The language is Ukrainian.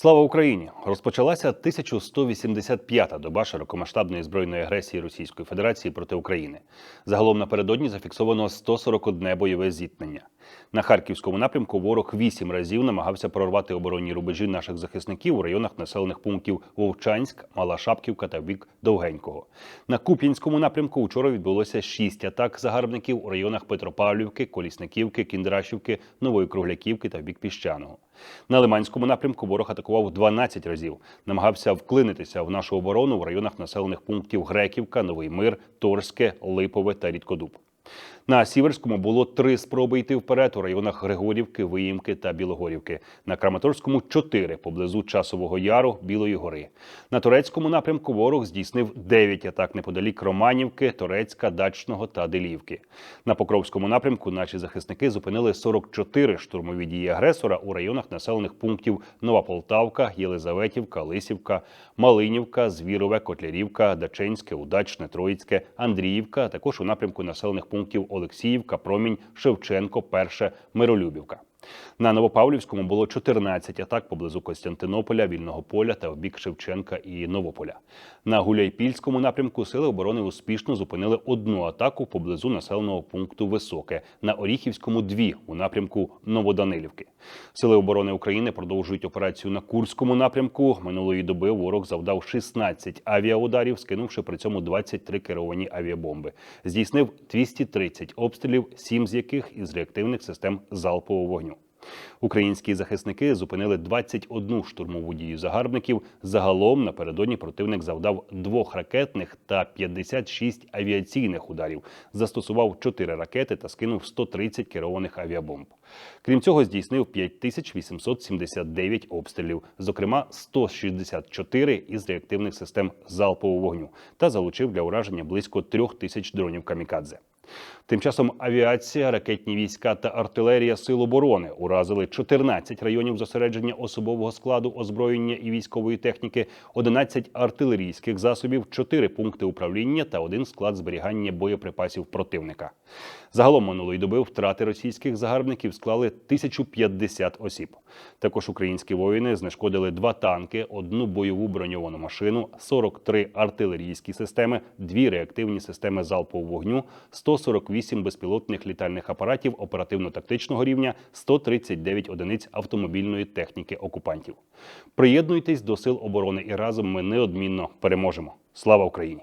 Слава Україні! Розпочалася 1185-та доба широкомасштабної збройної агресії Російської Федерації проти України. Загалом напередодні зафіксовано 141 бойове зіткнення. На харківському напрямку ворог вісім разів намагався прорвати оборонні рубежі наших захисників у районах населених пунктів Вовчанськ, Мала Шапківка та бік Довгенького. На Куп'янському напрямку вчора відбулося шість атак загарбників у районах Петропавлівки, Колісниківки, Кіндрашівки, Нової Кругляківки та в бік Піщаного. На Лиманському напрямку ворог атакував 12 разів, намагався вклинитися в нашу оборону в районах населених пунктів Греківка, Новий Мир, Торське, Липове та Рідкодуб. На Сіверському було три спроби йти вперед у районах Григорівки, Виїмки та Білогорівки. На Краматорському чотири поблизу Часового Яру, Білої гори. На турецькому напрямку ворог здійснив дев'ять атак неподалік Романівки, Торецька, Дачного та Делівки. На Покровському напрямку наші захисники зупинили 44 штурмові дії агресора у районах населених пунктів Нова Полтавка, Єлизаветівка, Лисівка, Малинівка, Звірове, Котлярівка, Даченське, Удачне, Троїцьке, Андріївка, а також у напрямку населених пунктів Олексіївка, Промінь, Шевченко, Перше, Миролюбівка. На Новопавлівському було 14 атак поблизу Костянтинополя, Вільного поля та в бік Шевченка і Новополя. На Гуляйпільському напрямку сили оборони успішно зупинили одну атаку поблизу населеного пункту Високе. На Оріхівському дві у напрямку Новоданилівки. Сили оборони України продовжують операцію на Курському напрямку. Минулої доби ворог завдав 16 авіаударів, скинувши при цьому 23 керовані авіабомби. Здійснив 230 обстрілів, сім з яких із реактивних систем залпового вогню. Українські захисники зупинили 21 штурмову дію загарбників. Загалом напередодні противник завдав двох ракетних та 56 авіаційних ударів, застосував 4 ракети та скинув 130 керованих авіабомб. Крім цього, здійснив 5879 обстрілів, зокрема 164 із реактивних систем залпового вогню, та залучив для ураження близько трьох тисяч дронів камікадзе. Тим часом авіація, ракетні війська та артилерія сил оборони уразили 14 районів зосередження особового складу, озброєння і військової техніки, 11 артилерійських засобів, 4 пункти управління та один склад зберігання боєприпасів противника. Загалом минулої доби втрати російських загарбників склали 1050 осіб. Також українські воїни знешкодили два танки, одну бойову броньовану машину, 43 артилерійські системи, дві реактивні системи залпового вогню, 148 безпілотних літальних апаратів оперативно-тактичного рівня, 139 одиниць автомобільної техніки окупантів. Приєднуйтесь до сил оборони і разом ми неодмінно переможемо. Слава Україні!